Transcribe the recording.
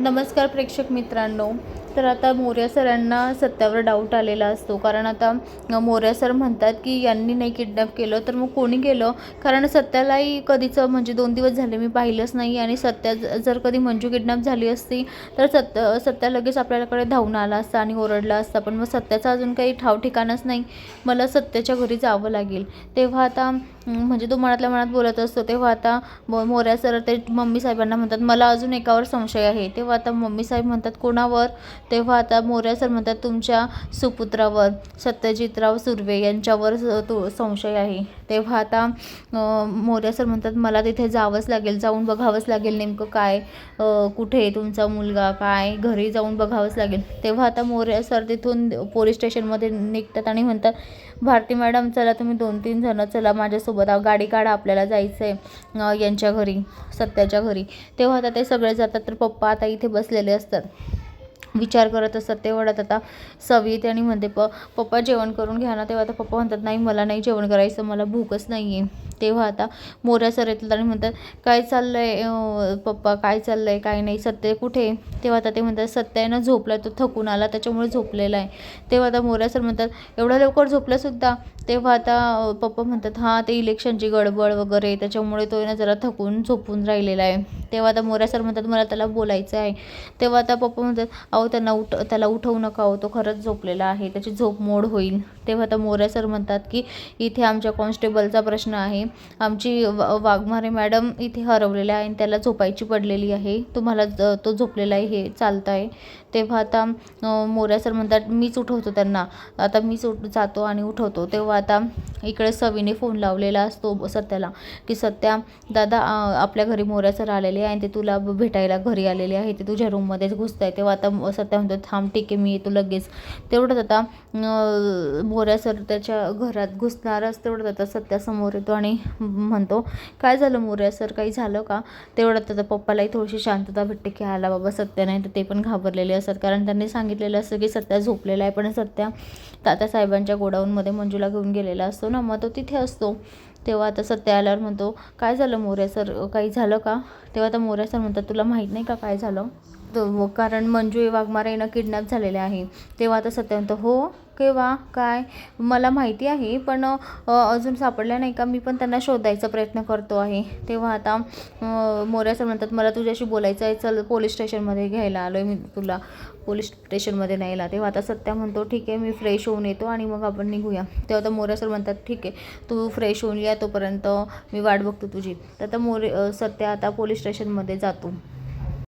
नमस्कार प्रेक्षक मित्रांनो. तर आता मोर्या सरांना सत्यावर डाऊट आलेला असतो. कारण आता मोर्या सर म्हणतात की यांनी नाही किडनॅप केलं तर मग कोणी केलं? कारण सत्यालाही कधीचं म्हणजे दोन दिवस झाले मी पाहिलंच नाही आणि सत्या जर कधी मंजू किडनॅप झाली असती तर सत्य सत्या लगेच आपल्याकडे धावून आला असता आणि ओरडला असता. पण मग सत्याचा अजून काही ठाव ठिकाणच नाही. मला सत्याच्या घरी जावं लागेल. तेव्हा आता म्हणजे तो मनातल्या मनात बोलत असतो. तेव्हा आता म सर ते मम्मी साहेबांना म्हणतात मला अजून एकावर संशय आहे. तेव्हा आता मम्मी साहेब म्हणतात कोणावर? तेव्हा आता मोर्या सर म्हणतात तुमच्या सुपुत्रावर सत्यजितराव सुर्वे यांच्यावर तो संशय आहे. तेव्हा आता मोऱ्या मोर्या सर म्हणतात मला तिथे जावंच लागेल जाऊन बघावंच लागेल नेमकं काय कुठे आहे तुमचा मुलगा काय घरी जाऊन बघावंच लागेल. तेव्हा आता मोर्या सर तिथून पोलीस स्टेशनमध्ये निघतात आणि म्हणतात भारती मॅडम चला तुम्ही दोन तीन जणं चला माझ्यासोबत गाडी काढा आपल्याला जायचं आहे यांच्या घरी सत्याच्या घरी. तेव्हा आता ते सगळे जातात तर पप्पा आता इथे बसलेले असतात. विचार करत असतात तेवढ्यात आता सवी आणि म्हणते प पप्पा जेवण करून घ्या ना तेव्हा आता पप्पा म्हणतात नाही मला नाही जेवण करायचं मला भूकच नाही आहे तेव्हा आता मोऱ्या सर येतात आणि म्हणतात काय चाललं आहे पप्पा काय चाललं आहे काय नाही सत्य कुठे? तेव्हा आता ते म्हणतात सत्य आहे ना झोपला तो थकून आला त्याच्यामुळे झोपलेला आहे. तेव्हा आता मोऱ्या सर म्हणतात एवढ्या लवकर झोपलासुद्धा तेव्हा आता पप्पा म्हणतात हां ते इलेक्शनची गडबड वगैरे त्याच्यामुळे तो ना जरा थकून झोपून राहिलेला आहे. तेव्हा आता मोऱ्या सर म्हणतात मला त्याला बोलायचं आहे. तेव्हा आता पप्पा म्हणतात अहो त्यांना उठ त्याला उठवू नका हो तो खरंच झोपलेला आहे त्याची झोप मोड होईल. तेव्हा आता मोऱ्या सर म्हणतात की इथे आमच्या कॉन्स्टेबलचा प्रश्न आहे. आमची वा वाघमारे मॅडम इथे हरवलेल्या आहे आणि त्याला झोपायची पडलेली आहे. तुम्हाला तो झोपलेला आहे हे चालत आहे तेव्हा आता मोऱ्या सर म्हणतात मीच उठवतो त्यांना. आता मीच उठ जातो आणि उठवतो. तेव्हा आता इकडे सवीने फोन लावलेला असतो सत्याला की सत्या दादा आपल्या घरी मोऱ्या सर आलेले आहे आणि ते तुला भेटायला घरी आलेले आहे ते तुझ्या रूममध्येच घुसत आहे तेव्हा आता सत्या म्हणतो थांब ठीक आहे मी येतो लगेच. तेवढंच आता मोऱ्या सर त्याच्या घरात घुसणारच तेवढंच आता सत्यासमोर येतो आणि म्हणतो काय झालं मोऱ्या सर काही झालं का? तेवढ्यात त्याचा पप्पालाही थोडीशी शांतता भेटते की आला बाबा सत्या नाही तर ते पण घाबरलेले असतात. कारण त्यांनी सांगितलेलं असतं की सत्या झोपलेला आहे पण सत्या तात्यासाहेबांच्या गोडाऊनमध्ये मंजूला घेऊन गेलेला असतो ना मग तो तिथे असतो. तेव्हा आता सत्या आल्यावर म्हणतो काय झालं मोऱ्या सर काही झालं का? तेव्हा आता मोऱ्या सर म्हणतात तुला माहीत नाही का काय झालं? हो, कारण मंजू वाघमारे यांना किडनॅप झालेले आहे. तेव्हा आता सत्य म्हणतो हो केव्हा? काय? मला माहिती आहे पण अजून सापडल्या नाही का? मी पण त्यांना शोधायचा प्रयत्न करतो आहे. तेव्हा आता मोऱ्या सर म्हणतात मला तुझ्याशी बोलायचं आहे चल पोलीस स्टेशनमध्ये घ्यायला आलो आहे मी तुला. पोलीस स्टेशनमध्ये न्यायला तेव्हा आता सत्या म्हणतो ठीक आहे मी फ्रेश होऊन येतो आणि मग आपण निघूया. तेव्हा आता मोऱ्या सर म्हणतात ठीक आहे तू फ्रेश होऊन या तोपर्यंत मी वाट बघतो तुझी. तर आता मोरे सत्या आता पोलीस स्टेशनमध्ये जातो.